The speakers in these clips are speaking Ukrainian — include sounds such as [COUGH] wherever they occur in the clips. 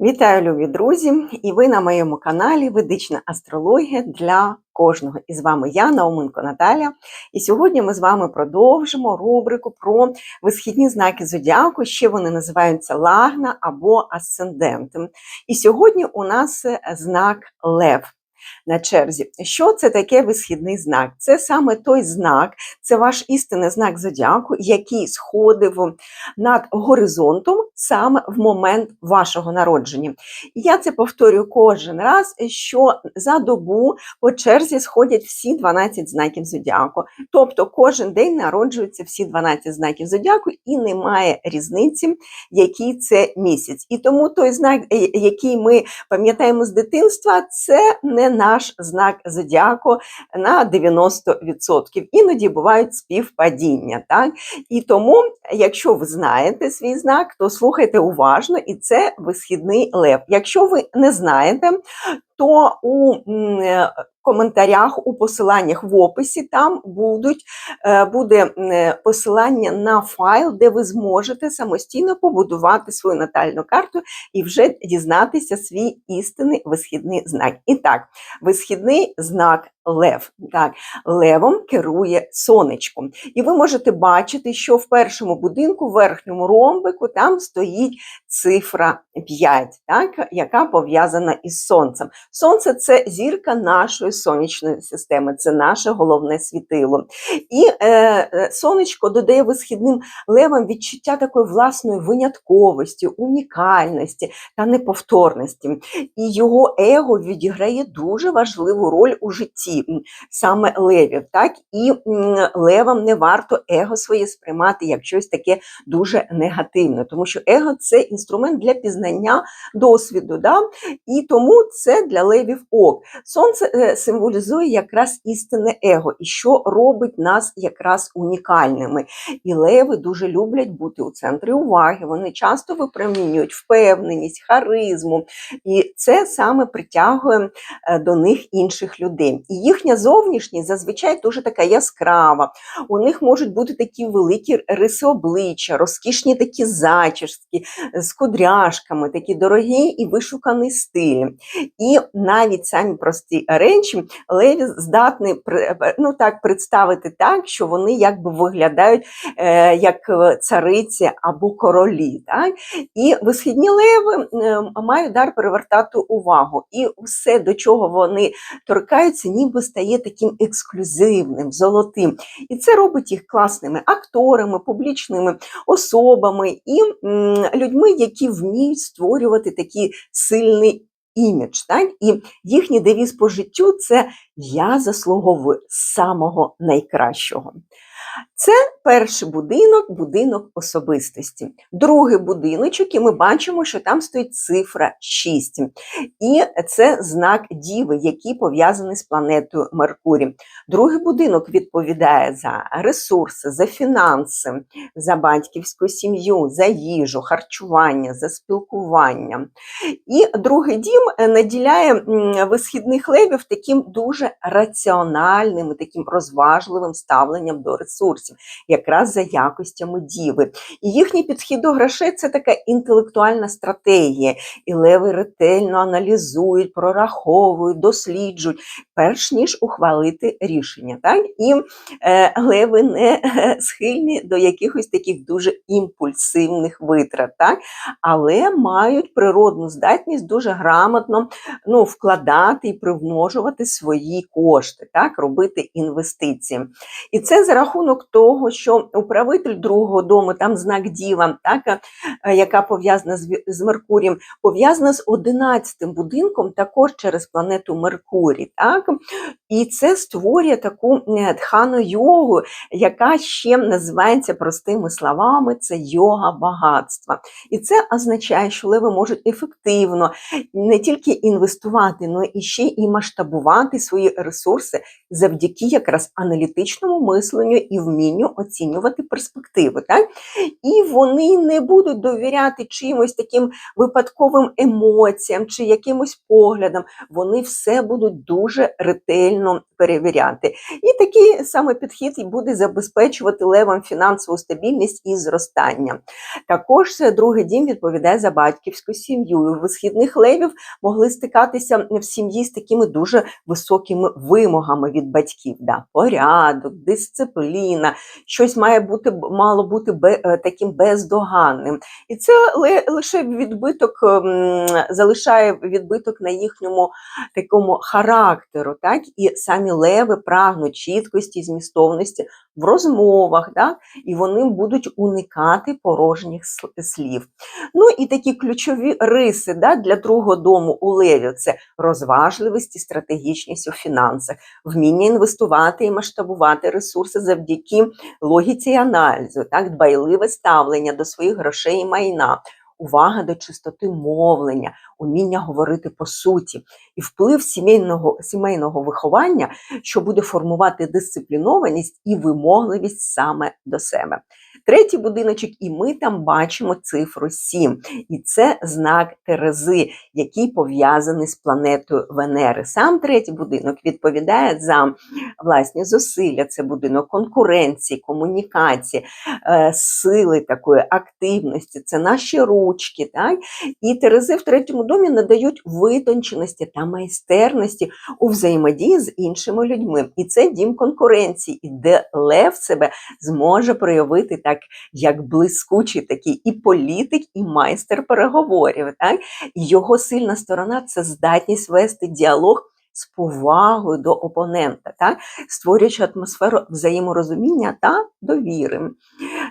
Вітаю, любі друзі! І ви на моєму каналі Ведична астрологія для кожного. І з вами я, Науменко Наталя. І сьогодні ми з вами продовжимо рубрику про висхідні знаки зодіаку. Ще вони називаються лагна або асцендентом. І сьогодні у нас знак Лев на черзі. Що це таке висхідний знак? Це саме той знак, це ваш істинний знак зодіаку, який сходив над горизонтом саме в момент вашого народження. І я це повторюю кожен раз, що за добу по черзі сходять всі 12 знаків зодіаку. Тобто кожен день народжуються всі 12 знаків зодіаку, і немає різниці, який це місяць. І тому той знак, е, який ми пам'ятаємо з дитинства, це не наш знак зодіаку на 90%. Іноді бувають співпадіння. Так? І тому, якщо ви знаєте свій знак, то слухайте уважно, і це висхідний лев. Якщо ви не знаєте, то у коментарях, у посиланнях в описі там будуть, е, буде посилання на файл, де ви зможете самостійно побудувати свою натальну карту і вже дізнатися свій істинний висхідний знак. І так, висхідний знак Лев. Так, Левом керує сонечко. І ви можете бачити, що в першому будинку, в верхньому ромбику, там стоїть цифра 5, так, яка пов'язана із сонцем. Сонце це зірка нашої сонячної системи, це наше головне світило. І е, е, сонечко додає висхідним левам відчуття такої власної винятковості, унікальності та неповторності. І його его відіграє дуже важливу роль у житті саме левів. так І левам не варто его своє сприймати як щось таке дуже негативне, тому що его це інструмент для пізнання досвіду. Да? І тому це для левів ок. Сонце е, символізує якраз істинне его, і що робить нас якраз унікальними. І леви дуже люблять бути у центрі уваги. Вони часто випромінюють впевненість, харизму, і це саме притягує е, до них інших людей. І їхня зовнішність зазвичай дуже така яскрава. У них можуть бути такі великі риси обличчя, розкішні такі зачіски з кудряшками, такі дорогі і вишукані стилі. І навіть самі прості речі леві здатні ну так, представити так, що вони якби виглядають е, як цариці або королі. Так? І висхідні леви е, мають дар перевертати увагу. І все, до чого вони торкаються, ніби стає таким ексклюзивним, золотим. І це робить їх класними акторами, публічними особами і людьми, які вміють створювати такий сильний імідж. Так? І їхній девіз по життю це я заслуговую самого найкращого. Це перший будинок, будинок особистості. Другий будиночок, і ми бачимо, що там стоїть цифра 6. І це знак Діви, який пов'язаний з планетою Меркурій. Другий будинок відповідає за ресурси, за фінанси, за батьківську сім'ю, за їжу, харчування, за спілкування. І другий дім наділяє висхідних левів таким дуже раціональним, таким розважливим ставленням до ресурсів ресурсів, якраз за якостями діви. І їхній підхід до грошей це така інтелектуальна стратегія. І леви ретельно аналізують, прораховують, досліджують, перш ніж ухвалити рішення. Так? І е, леви не схильні до якихось таких дуже імпульсивних витрат, так? але мають природну здатність дуже грамотно ну, вкладати і примножувати свої кошти, так? робити інвестиції. І це за рахунок рахунок того, що управитель другого дому, там знак Діва, так, е, яка пов'язана з, з Меркурієм, пов'язана з 11-м будинком, також через планету Меркурій. Так? І це створює таку е, дхану йогу, яка ще називається простими словами: це йога багатства. І це означає, що леви можуть ефективно не тільки інвестувати, але і ще і масштабувати свої ресурси завдяки якраз аналітичному мисленню і вмінню оцінювати перспективи. Так? І вони не будуть довіряти чимось таким випадковим емоціям чи якимось поглядам. Вони все будуть дуже ретельно перевіряти. І такий саме підхід буде забезпечувати левам фінансову стабільність і зростання. Також другий дім відповідає за батьківську сім'ю. У висхідних левів могли стикатися в сім'ї з такими дуже високими вимогами від батьків. Да? Порядок, дисципліна, щось має бути мало бути е, таким бездоганним. І це лише відбиток залишає відбиток на їхньому такому характеру, так і самі леви прагнуть чіткості, змістовності в розмовах, так? і вони будуть уникати порожніх слів. Ну і такі ключові риси да, для другого дому у левів це розважливість і стратегічність у фінансах, вміння інвестувати і масштабувати ресурси завдяки логіці і аналізу, так, дбайливе ставлення до своїх грошей і майна. Увага до чистоти мовлення, уміння говорити по суті, і вплив сімейного, сімейного виховання, що буде формувати дисциплінованість і вимогливість саме до себе. Третій будиночок, і ми там бачимо цифру 7. І це знак Терези, який пов'язаний з планетою Венери. Сам третій будинок відповідає за власні зусилля, це будинок конкуренції, комунікації, е, сили такої активності, це наші ручки. Так? І Терези в третьому домі надають витонченості та майстерності у взаємодії з іншими людьми. І це дім конкуренції, і де лев себе зможе проявити так, як блискучий такий і політик, і майстер переговорів. Так? Його сильна сторона це здатність вести діалог. З повагою до опонента, так? створюючи атмосферу взаєморозуміння та довіри.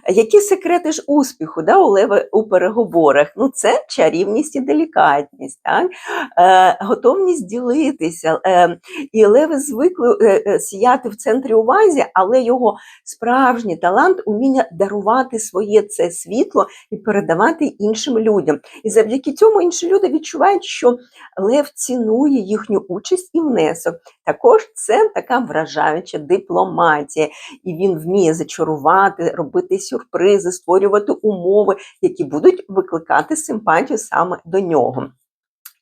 Які секрети ж успіху да, у лева у переговорах? Ну, це чарівність і делікатність, так? Е, готовність ділитися. Е, і леви звикли е, е, сіяти в центрі уваги, але його справжній талант уміння дарувати своє це світло і передавати іншим людям. І завдяки цьому інші люди відчувають, що лев цінує їхню участь і внесок. Також це така вражаюча дипломатія, і він вміє зачарувати, робити сюрпризи, створювати умови, які будуть викликати симпатію саме до нього.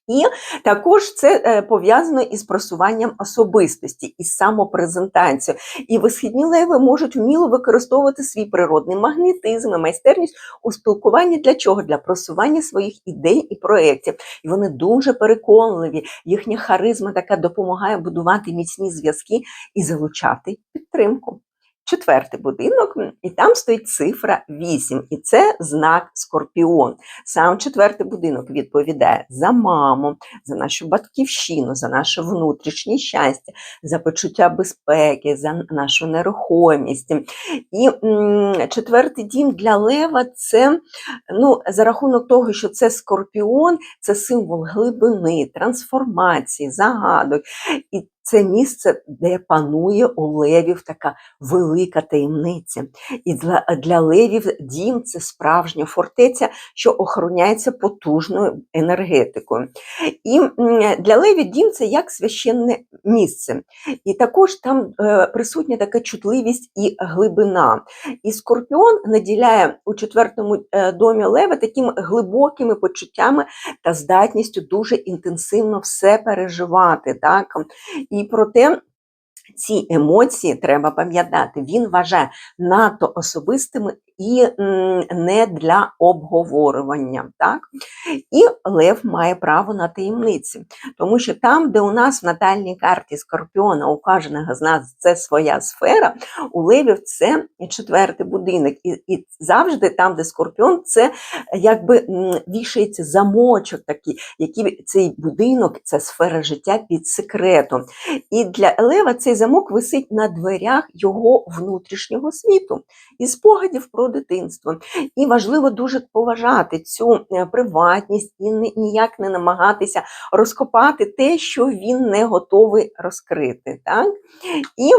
І також це е, пов'язано із просуванням особистості, із самопрезентацією. І висхідні леви можуть вміло використовувати свій природний магнетизм і майстерність у спілкуванні для чого? Для просування своїх ідей і проєктів. І вони дуже переконливі. Їхня харизма така допомагає будувати міцні зв'язки і залучати підтримку. Четвертий будинок, і там стоїть цифра 8, і це знак Скорпіон. Сам четвертий будинок відповідає за маму, за нашу батьківщину, за наше внутрішнє щастя, за почуття безпеки, за нашу нерухомість. І четвертий дім для Лева це ну, за рахунок того, що це скорпіон, це символ глибини, трансформації, загадок. І це місце, де панує у левів така велика таємниця. І для, для левів дім це справжня фортеця, що охороняється потужною енергетикою. І для левів дім це як священне місце. І також там е, присутня така чутливість і глибина. І скорпіон наділяє у четвертому е, домі лева такими глибокими почуттями та здатністю дуже інтенсивно все переживати. Так? І проте ці емоції треба пам'ятати, він вважає надто особистими і не для обговорювання. Так? І Лев має право на таємниці, тому що там, де у нас в натальній карті Скорпіона у кожного з нас це своя сфера, у Левів це четвертий будинок. І, і завжди там, де Скорпіон, це якби вішається замочок такий, який цей будинок, це сфера життя під секретом. І для Лева цей замок висить на дверях його внутрішнього світу і спогадів про дитинство. І важливо дуже поважати цю е, приватність і ніяк не намагатися розкопати те, що він не готовий розкрити. Так? І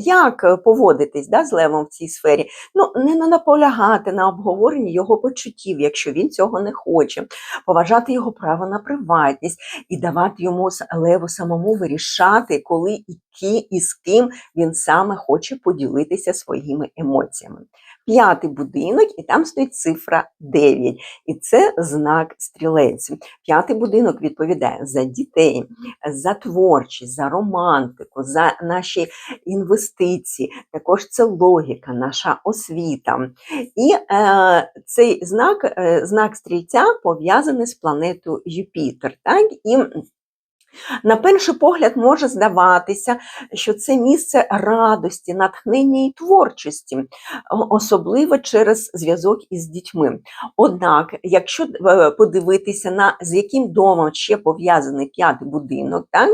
як поводитись да, з левом в цій сфері? Ну, не наполягати на обговоренні його почуттів, якщо він цього не хоче, поважати його право на приватність і давати йому леву самому вирішати, коли і кі і з ким він саме хоче поділитися своїми емоціями. П'ятий будинок, і там стоїть цифра 9, і це знак стрілець. П'ятий будинок відповідає за дітей, за творчість, за романтику, за наші інвестиції. Також це логіка, наша освіта. І е, цей знак, е, знак стрільця пов'язаний з планетою Юпітер. Так? І на перший погляд може здаватися, що це місце радості, натхнення і творчості, особливо через зв'язок із дітьми. Однак, якщо е, подивитися на з яким домом ще пов'язаний п'ятий будинок, так,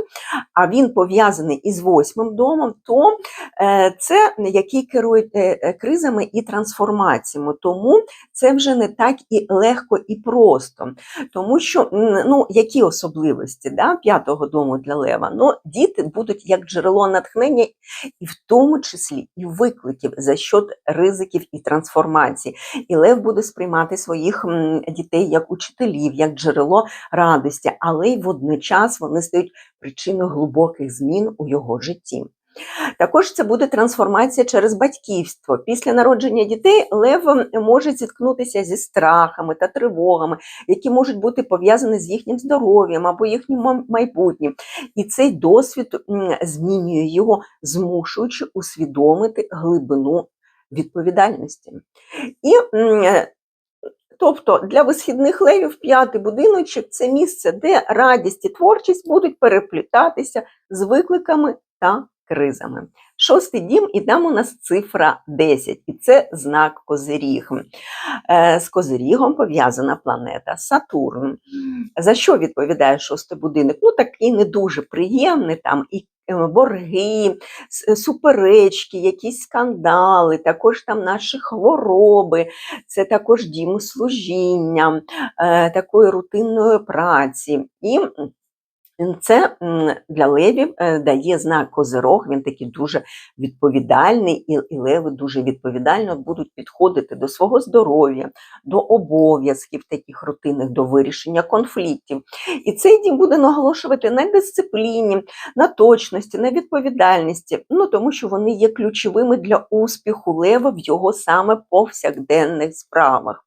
а він пов'язаний із восьмим домом, то е, це який керує е, кризами і трансформаціями. Тому це вже не так і легко і просто. Тому що ну, які особливості да, п'ятого п'ятого дому для лева. Ну, діти будуть як джерело натхнення, і в тому числі і викликів за счет ризиків і трансформації. І Лев буде сприймати своїх дітей як учителів, як джерело радості, але й водночас вони стають причиною глибоких змін у його житті. Також це буде трансформація через батьківство. Після народження дітей лев може зіткнутися зі страхами та тривогами, які можуть бути пов'язані з їхнім здоров'ям або їхнім майбутнім. І цей досвід змінює його, змушуючи усвідомити глибину відповідальності. І Тобто для висхідних левів п'ятий будиночок це місце, де радість і творчість будуть переплітатися з викликами та кризами. Шостий дім, і там у нас цифра 10, і це знак Козиріг. Е, з Козирігом пов'язана планета Сатурн. За що відповідає шостий будинок? Ну, такий не дуже приємний там і е, борги, суперечки, якісь скандали, також там наші хвороби, це також дім служіння, е, такої рутинної праці. І це для левів е, дає знак козирог, він такий дуже відповідальний, і леви дуже відповідально будуть підходити до свого здоров'я, до обов'язків таких рутинних, до вирішення конфліктів. І цей дім буде наголошувати на дисципліні, на точності, на відповідальності, ну тому що вони є ключовими для успіху лева в його саме повсякденних справах.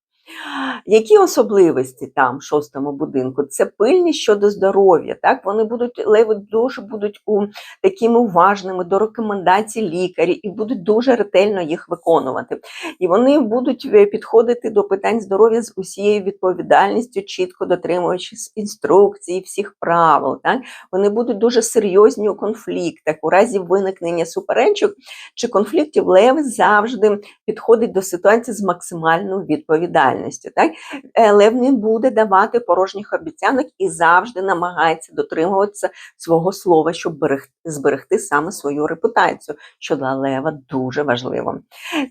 Які особливості там в шостому будинку? Це пильність щодо здоров'я. Так Вони будуть леви дуже будуть у, такими уважними до рекомендацій лікарів і будуть дуже ретельно їх виконувати. І вони будуть е, підходити до питань здоров'я з усією відповідальністю, чітко дотримуючись інструкцій, всіх правил. Так Вони будуть дуже серйозні у конфліктах. У разі виникнення суперечок чи конфліктів леви завжди підходить до ситуації з максимальною відповідальністю відповідальністю. Так? Лев не буде давати порожніх обіцянок і завжди намагається дотримуватися свого слова, щоб зберегти саме свою репутацію, що для Лева дуже важливо.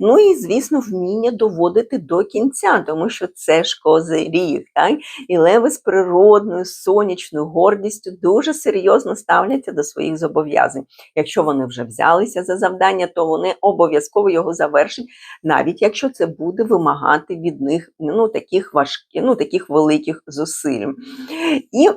Ну і, звісно, вміння доводити до кінця, тому що це ж козиріг. Так? І леви з природною, сонячною гордістю дуже серйозно ставляться до своїх зобов'язань. Якщо вони вже взялися за завдання, то вони обов'язково його завершать, навіть якщо це буде вимагати від них ну, таких важких, ну, таких великих зусиль. І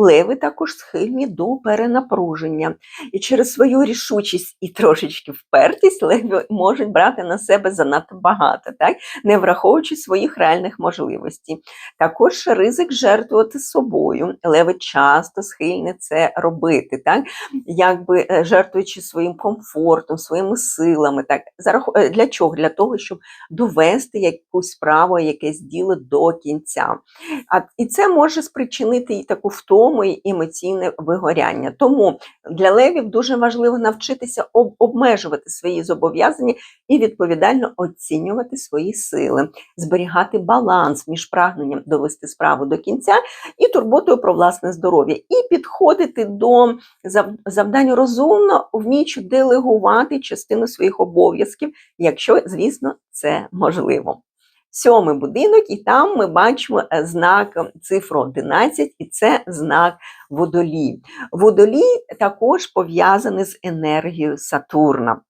Леви також схильні до перенапруження. І через свою рішучість і трошечки впертість леви можуть брати на себе занадто багато, так? не враховуючи своїх реальних можливостей. Також ризик жертвувати собою. Леви часто схильні це робити, так? якби е, жертвуючи своїм комфортом, своїми силами. Так? Е, для чого? Для того, щоб довести якусь справу, якесь діло до кінця. А, І це може спричинити і таку втому і емоційне вигоряння. Тому для левів дуже важливо навчитися об обмежувати свої зобов'язання і відповідально оцінювати свої сили, зберігати баланс між прагненням довести справу до кінця і турботою про власне здоров'я, і підходити до завдань розумно, вміючи делегувати частину своїх обов'язків, якщо, звісно, це можливо сьомий будинок, і там ми бачимо е, знак цифру 11, і це знак водолій. Водолій також пов'язаний з енергією Сатурна.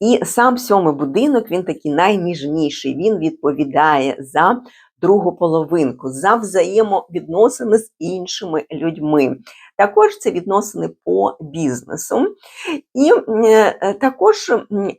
І сам сьомий будинок, він такий найніжніший, він відповідає за другу половинку, за взаємовідносини з іншими людьми. Також це відносини по бізнесу. І е, також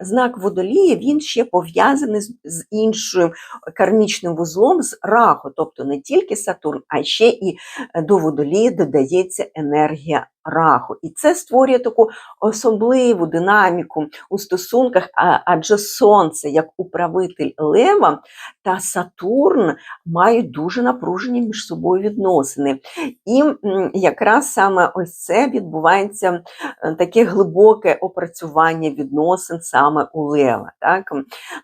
знак водолія він ще пов'язаний з, іншим кармічним вузлом з раху, тобто не тільки Сатурн, а ще і до водолії додається енергія раху. І це створює таку особливу динаміку у стосунках, адже Сонце, як управитель Лева та Сатурн мають дуже напружені між собою відносини. І якраз саме ось це відбувається е, таке глибоке опрацювання відносин саме у Лева. Так?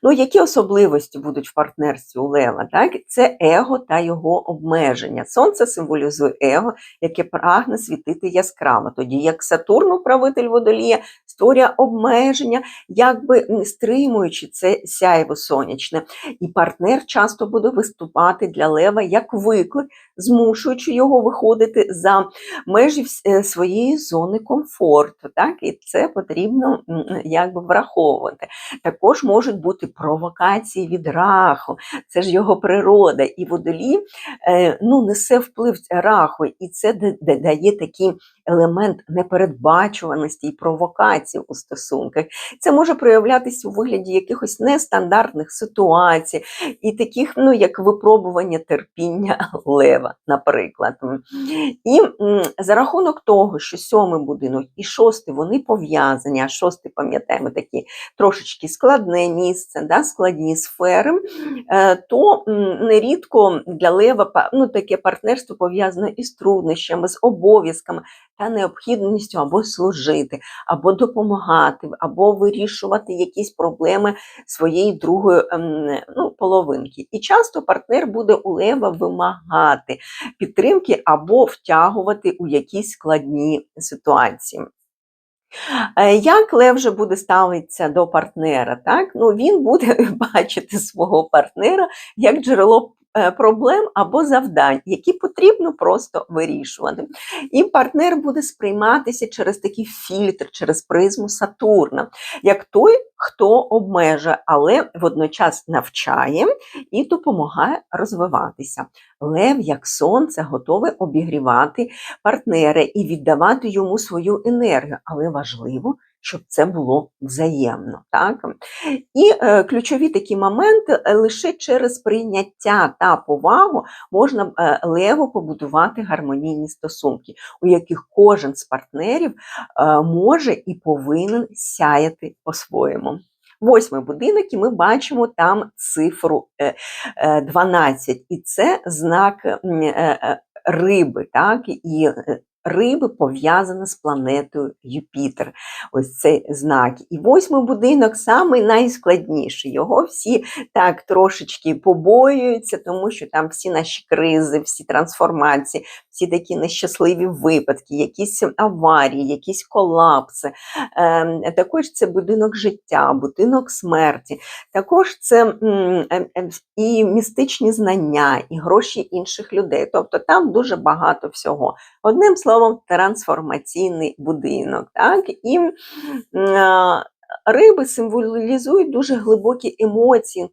Ну, які особливості будуть в партнерстві у Лева? Так? Це его та його обмеження. Сонце символізує его, яке прагне світити яскраво, тоді як Сатурн, управитель водолія, створює обмеження, якби м, стримуючи це сяйво сонячне. І партнер часто буде виступати для Лева як виклик, змушуючи його виходити за межі е, своєї зони комфорту. Так? І це потрібно якби враховувати. Також можуть бути провокації від раху, це ж його природа. І водолій е, ну, несе вплив раху, і це да- да- дає такий елемент непередбачуваності і провокацій у стосунках. Це може проявлятися у вигляді якихось нестандартних ситуацій, і таких, ну, як випробування терпіння [LAUGHS] лева, наприклад. І за рахунок того, що сьомий будинок і шостий вони пов'язані, а шостий, пам'ятаємо, такі трошечки складне місце, да, складні сфери, е, то нерідко для лева ну, таке партнерство пов'язане із труднощами, з обов'язками та необхідністю або служити, або допомагати, або вирішувати якісь проблеми своєї другої ем, ну, половинки. І часто партнер буде у лева вимагати підтримки або втягувати у якісь складні ситуації. Е, Як Лев вже буде ставитися до партнера? Так? Ну, він буде [LAUGHS] бачити свого партнера як джерело проблем або завдань, які потрібно просто вирішувати. І партнер буде сприйматися через такий фільтр, через призму Сатурна, як той, хто обмежує, але водночас навчає і допомагає розвиватися. Лев, як сонце, готове обігрівати партнера і віддавати йому свою енергію, але важливо, щоб це було взаємно. Так? І е, ключові такі моменти е, лише через прийняття та повагу можна е, лево побудувати гармонійні стосунки, у яких кожен з партнерів е, може і повинен сяяти по-своєму. Восьмий будинок, і ми бачимо там цифру е, е, 12, і це знак е, е, риби, так? І е, риби пов'язана з планетою Юпітер. Ось цей знак. І восьмий будинок самий найскладніший. Його всі так трошечки побоюються, тому що там всі наші кризи, всі трансформації, всі такі нещасливі випадки, якісь аварії, якісь колапси. Ем, Також це будинок життя, будинок смерті. Також це ем, ем, і містичні знання, і гроші інших людей. Тобто там дуже багато всього. Одним словом, трансформаційний будинок. Так? І риби символізують дуже глибокі емоції,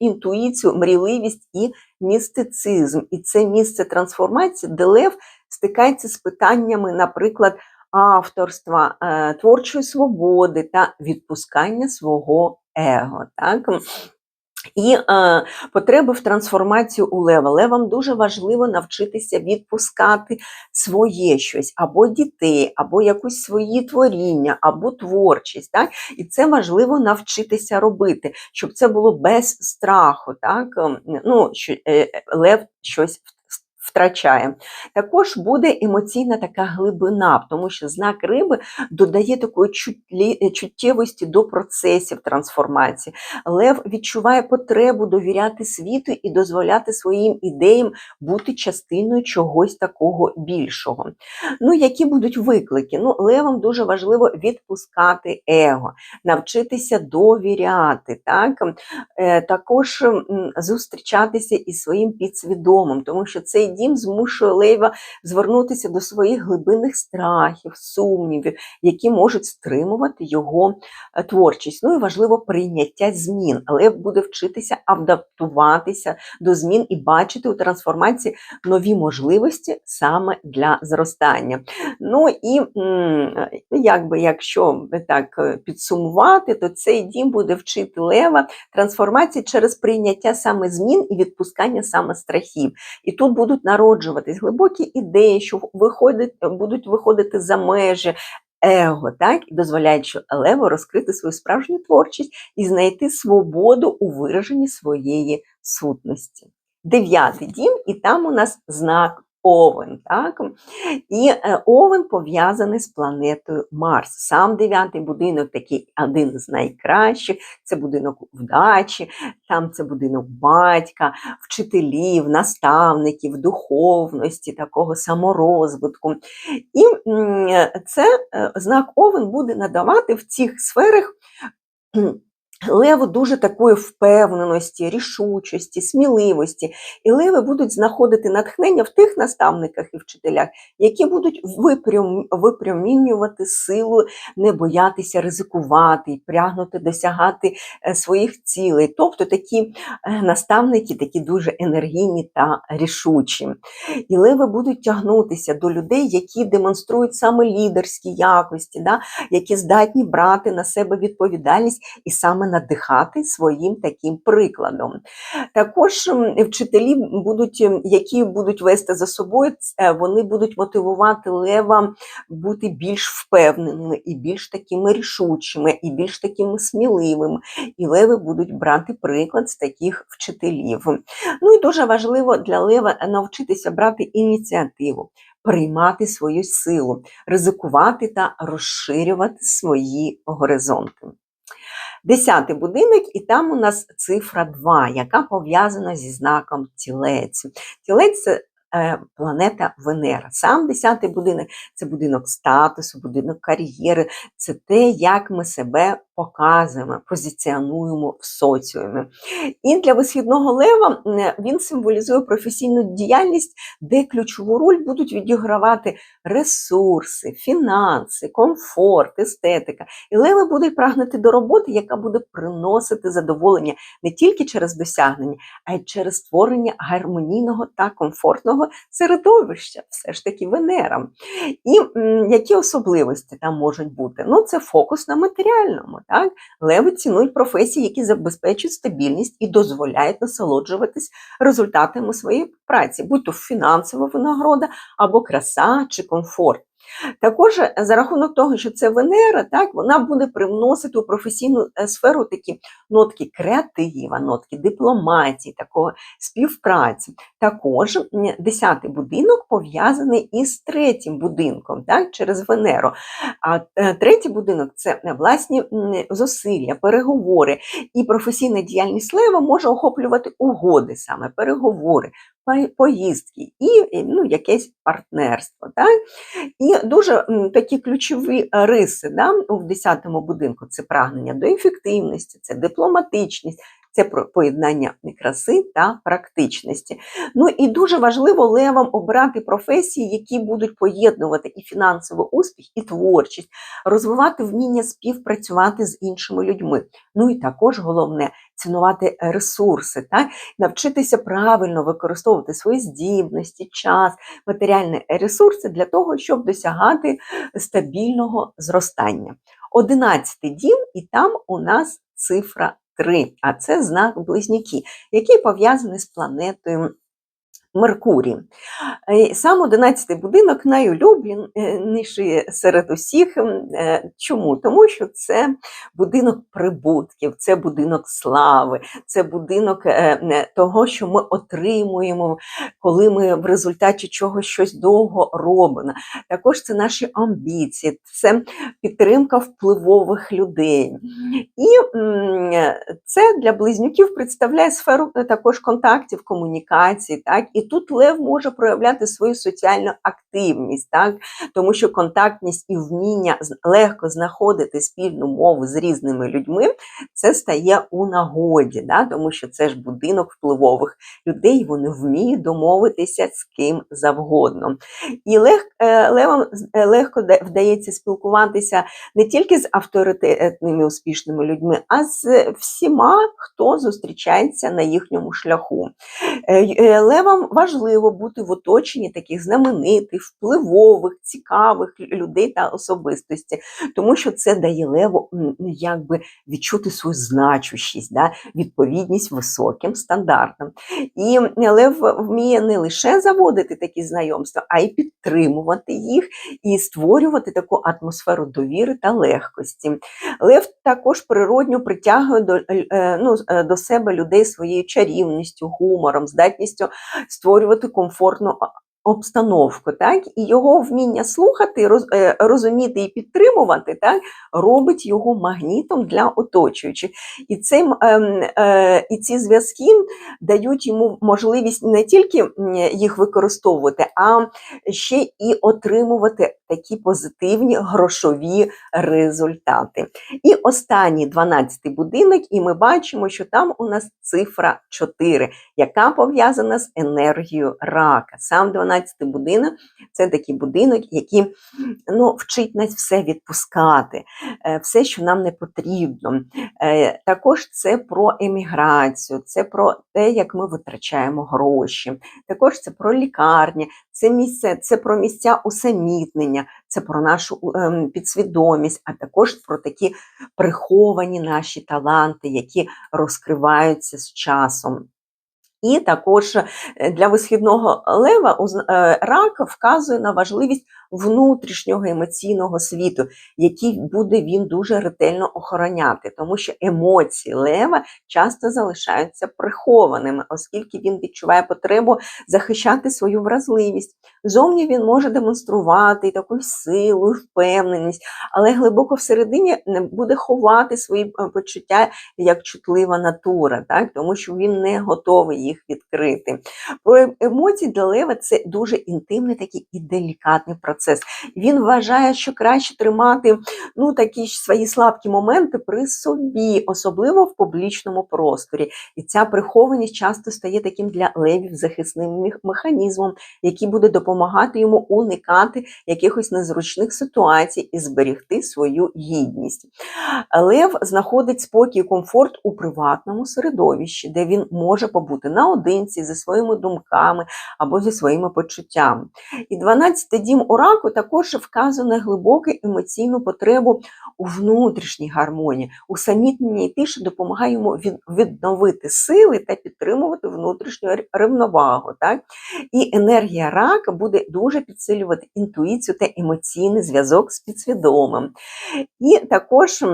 інтуїцію, мрійливість і містицизм. І це місце трансформації, де лев стикається з питаннями, наприклад, авторства, е, творчої свободи та відпускання свого его. Так? І е, потреби в трансформацію у лева. Левам дуже важливо навчитися відпускати своє щось, або дітей, або якусь свої творіння, або творчість. Так? І це важливо навчитися робити, щоб це було без страху. Так? Ем, Ну, що е, лев щось втрачає. Також буде емоційна така глибина, тому що знак риби додає такої чуттєвості до процесів трансформації. Лев відчуває потребу довіряти світу і дозволяти своїм ідеям бути частиною чогось такого більшого. Ну, які будуть виклики? Ну, левам дуже важливо відпускати его, навчитися довіряти, так? Е, також зустрічатися із своїм підсвідомим, тому що цей дім змушує лева звернутися до своїх глибинних страхів, сумнівів, які можуть стримувати його е, творчість. Ну і важливо прийняття змін. Лев буде вчитися адаптуватися до змін і бачити у трансформації нові можливості саме для зростання. Ну і якби якщо так е, підсумувати, то цей дім буде вчити лева трансформації через прийняття саме змін і відпускання саме страхів. І тут будуть народжуватись глибокі ідеї, що виходить, будуть виходити за межі. Его, так, і дозволяючи Леву розкрити свою справжню творчість і знайти свободу у вираженні своєї сутності. Дев'ятий дім, і там у нас знак Овен. Так? І е, Овен пов'язаний з планетою Марс. Сам дев'ятий будинок такий один з найкращих. Це будинок вдачі, там це будинок батька, вчителів, наставників, духовності, такого саморозвитку. І це е, знак Овен буде надавати в цих сферах. Леву дуже такої впевненості, рішучості, сміливості. І леви будуть знаходити натхнення в тих наставниках і вчителях, які будуть випрям... випрямінювати силу, не боятися ризикувати, прягнути досягати е, своїх цілей. Тобто такі е, наставники, такі дуже енергійні та рішучі. І леви будуть тягнутися до людей, які демонструють саме лідерські якості, да? які здатні брати на себе відповідальність і саме надихати своїм таким прикладом. Також вчителі, будуть, які будуть вести за собою, е, вони будуть мотивувати лева бути більш впевненими і більш такими рішучими, і більш такими сміливими. І леви будуть брати приклад з таких вчителів. Ну і дуже важливо для лева навчитися брати ініціативу. Приймати свою силу, ризикувати та розширювати свої горизонти. Десятий будинок, і там у нас цифра 2, яка пов'язана зі знаком тілець. Тілець це е, планета Венера. Сам десятий будинок це будинок статусу, будинок кар'єри, це те, як ми себе показуємо, позиціонуємо в соціумі. І для висхідного лева він символізує професійну діяльність, де ключову роль будуть відігравати ресурси, фінанси, комфорт, естетика. І леви будуть прагнути до роботи, яка буде приносити задоволення не тільки через досягнення, а й через створення гармонійного та комфортного середовища, все ж таки Венера. І які особливості там можуть бути? Ну, це фокус на матеріальному. Так? Леви цінують професії, які забезпечують стабільність і дозволяють насолоджуватись результатами своєї праці, будь то фінансова винагорода або краса чи комфорт. Також е, за рахунок того, що це Венера, так, вона буде привносити у професійну е, сферу такі нотки креатива, нотки дипломатії, такого співпраці. Також десятий будинок пов'язаний із третім будинком, так, через Венеру. А е, третій будинок це власні зусилля, переговори. І професійна діяльність лева може охоплювати угоди, саме переговори, поїздки і ну, якесь партнерство. Так? І дуже такі ключові риси да, в 10-му будинку. Це прагнення до ефективності, це дипломатичність, це про поєднання краси та практичності. Ну і дуже важливо левам обрати професії, які будуть поєднувати і фінансовий успіх, і творчість, розвивати вміння співпрацювати з іншими людьми. Ну і також головне цінувати ресурси, так? навчитися правильно використовувати свої здібності, час, матеріальні ресурси для того, щоб досягати стабільного зростання. Одинадцятий дім, і там у нас цифра 3, а це знак близнюки, який пов'язаний з планетою Меркурій. Е, сам 11 будинок найулюбленіший серед усіх. Е, чому? Тому що це будинок прибутків, це будинок слави, це будинок е, того, що ми отримуємо, коли ми в результаті чогось щось довго робимо. Також це наші амбіції, це підтримка впливових людей. І це для близнюків представляє сферу також контактів, комунікацій, так, і І тут лев може проявляти свою соціальну активність, так? тому що контактність і вміння легко знаходити спільну мову з різними людьми, це стає у нагоді, да? тому що це ж будинок впливових людей, вони вміють домовитися з ким завгодно. І лег, е, левам е, легко вдається спілкуватися не тільки з авторитетними успішними людьми, а з всіма, хто зустрічається на їхньому шляху. Е, Левам важливо бути в оточенні таких знаменитих, впливових, цікавих людей та особистості, тому що це дає леву ну, якби відчути свою значущість, да, відповідність високим стандартам. І лев вміє не лише заводити такі знайомства, а й підтримувати їх і створювати таку атмосферу довіри та легкості. Лев також природньо притягує до, е, ну, е, до себе людей своєю чарівністю, гумором, здатністю створювати комфортну обстановку. Так? І його вміння слухати, роз, е, розуміти і підтримувати так? робить його магнітом для оточуючих. І, цим, ем, е, і ці зв'язки дають йому можливість не тільки їх використовувати, а ще і отримувати такі позитивні грошові результати. І останній 12-й будинок, і ми бачимо, що там у нас цифра 4, яка пов'язана з енергією рака. Сам 12-й будинок це такий будинок, який ну, вчить нас все відпускати, е, все, що нам не потрібно. Е, Також це про еміграцію, це про те, як ми витрачаємо гроші. Також це про лікарні, це місце, це про місця усамітнення, це про нашу ем, підсвідомість, а також про такі приховані наші таланти, які розкриваються з часом. І також е, для висхідного лева е, рак вказує на важливість внутрішнього емоційного світу, який буде він дуже ретельно охороняти, тому що емоції лева часто залишаються прихованими, оскільки він відчуває потребу захищати свою вразливість. Зовні він може демонструвати таку силу, впевненість, але глибоко всередині не буде ховати свої е, почуття як чутлива натура, так? тому що він не готовий їх відкрити. Про емоції для лева це дуже інтимний такий і делікатний процес. Він вважає, що краще тримати ну, такі свої слабкі моменти при собі, особливо в публічному просторі. І ця прихованість часто стає таким для левів захисним механізмом, який буде допомагати йому уникати якихось незручних ситуацій і зберегти свою гідність. Лев знаходить спокій і комфорт у приватному середовищі, де він може побути наодинці зі своїми думками або зі своїми почуттями. І 12-й дім у раку також вказує глибоку емоційну потребу у внутрішній гармонії. Усамітнення і тиша допомагає йому відновити сили та підтримувати внутрішню рівновагу. Так? І енергія рака буде дуже підсилювати інтуїцію та емоційний зв'язок з підсвідомим. І також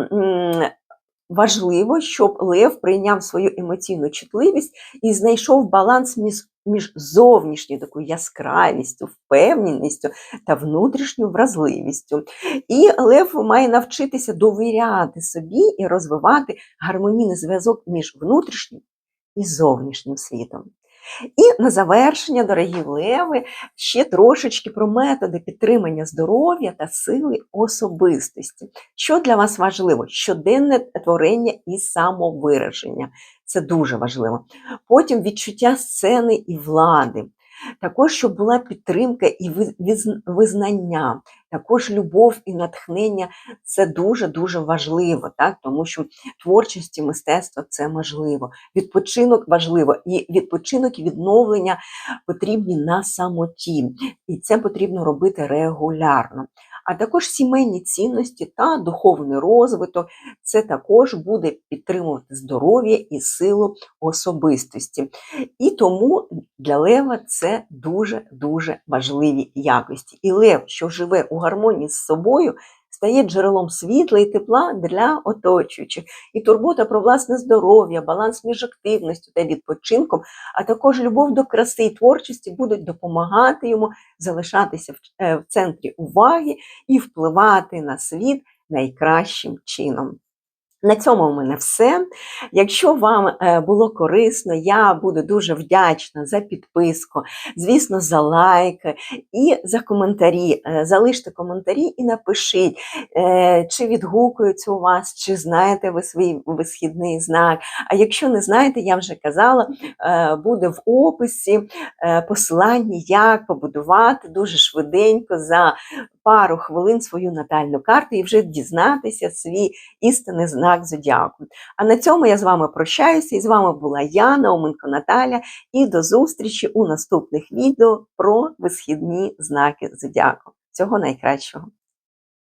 важливо, щоб Лев прийняв свою емоційну чутливість і знайшов баланс між, між зовнішньою такою яскравістю, впевненістю та внутрішньою вразливістю. І Лев має навчитися довіряти собі і розвивати гармонійний зв'язок між внутрішнім і зовнішнім світом. І на завершення, дорогі леви, ще трошечки про методи підтримання здоров'я та сили особистості. Що для вас важливо? Щоденне творення і самовираження. Це дуже важливо. Потім відчуття сцени і влади. Також, щоб була підтримка і визнання, також любов і натхнення це дуже-дуже важливо, так? тому що творчість і мистецтво це можливо. Відпочинок важливо, і відпочинок і відновлення потрібні на самоті. І це потрібно робити регулярно. А також сімейні цінності та духовний розвиток це також буде підтримувати здоров'я і силу особистості. І тому для лева це дуже-дуже важливі якості. І лев, що живе у гармонії з собою, стає джерелом світла і тепла для оточуючих. І турбота про власне здоров'я, баланс між активністю та відпочинком, а також любов до краси і творчості будуть допомагати йому залишатися в, е, центрі уваги і впливати на світ найкращим чином. На цьому у мене все. Якщо вам е, було корисно, я буду дуже вдячна за підписку, звісно, за лайки і за коментарі. Е, Залиште коментарі і напишіть, е, чи відгукується у вас, чи знаєте ви свій висхідний знак. А якщо не знаєте, я вже казала, буде в описі посилання, як побудувати дуже швиденько за пару хвилин свою натальну карту і вже дізнатися свій істинний знак зодіаку. А на цьому я з вами прощаюся. І з вами була я, Науменко Наталя, і до зустрічі у наступних відео про висхідні знаки зодіаку. Всього найкращого!